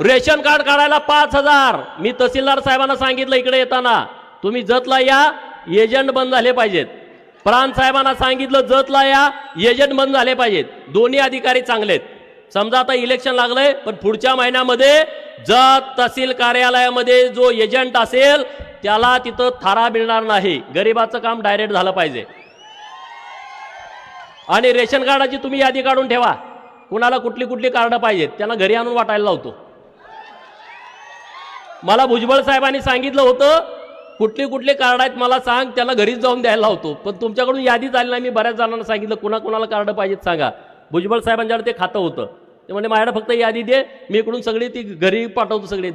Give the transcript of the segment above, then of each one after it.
Ration card काढायला पाच हजार. मी तहसीलदार साहेबांना सांगितलं इकडे येताना. तुम्ही जतला या एजंट बंद झाले पाहिजेत. प्रांत साहेबांना सांगितलं जतला या एजंट बंद झाले पाहिजेत. दोन्ही अधिकारी चांगलेत. समजा आता इलेक्शन लागलंय पण पुढच्या महिन्यामध्ये जत तहसील कार्यालयामध्ये जो एजंट असेल त्याला तिथं थारा मिळणार नाही. गरिबाचं काम डायरेक्ट झालं पाहिजे. आणि रेशन कार्डाची तुम्ही यादी काढून ठेवा. कुणाला कुठली कुठली कार्ड पाहिजेत त्यांना घरी आणून वाटायला लावतो. मला भुजबळ साहेबांनी सांगितलं होतं कुठली कुठली कार्ड आहेत मला सांग त्याला घरीच जाऊन द्यायला होतो पण तुमच्याकडून यादी आली नाही मी बऱ्याच जणांना सांगितलं कुणाकुणाला कार्ड पाहिजेत सांगा. भुजबळ साहेबांच्याकडे ते खातं होतं. ते म्हणजे माझ्याकडे फक्त यादी दे मी इकडून सगळी ती घरी पाठवतो सगळे.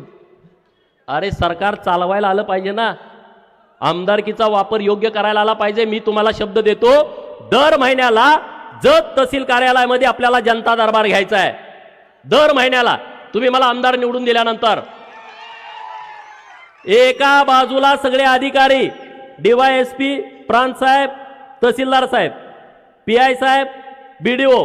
अरे सरकार चालवायला आलं पाहिजे ना. आमदारकीचा वापर योग्य करायला आला पाहिजे मी तुम्हाला शब्द देतो. दर महिन्याला जत तहसील कार्यालयामध्ये आपल्याला जनता दरबार घ्यायचा आहे. दर महिन्याला. तुम्ही मला आमदार निवडून दिल्यानंतर एका बाजूला सगळे अधिकारी डीवायएसपी प्रांत साहेब तहसीलदार साहेब पी आय साहेब बी डी ओ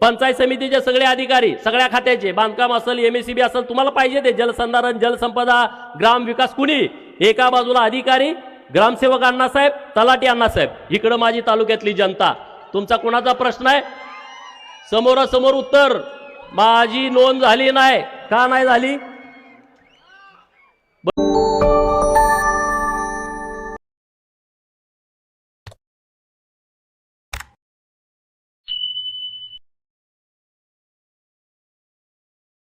पंचायत समितीचे सगळे अधिकारी सगळ्या खात्याचे बांधकाम असेल एम बी असेल तुम्हाला पाहिजे ते जलसंधारण जलसंपदा ग्राम विकास कुणी? एका बाजूला अधिकारी ग्रामसेवक अण्णासाहेब तलाटी अण्णासाहेब इकडं माझी तालुक्यातली जनता. तुमचा कोणाचा प्रश्न आहे? समोरासमोर उत्तर. माझी नोंद झाली नाही. का नाही झाली?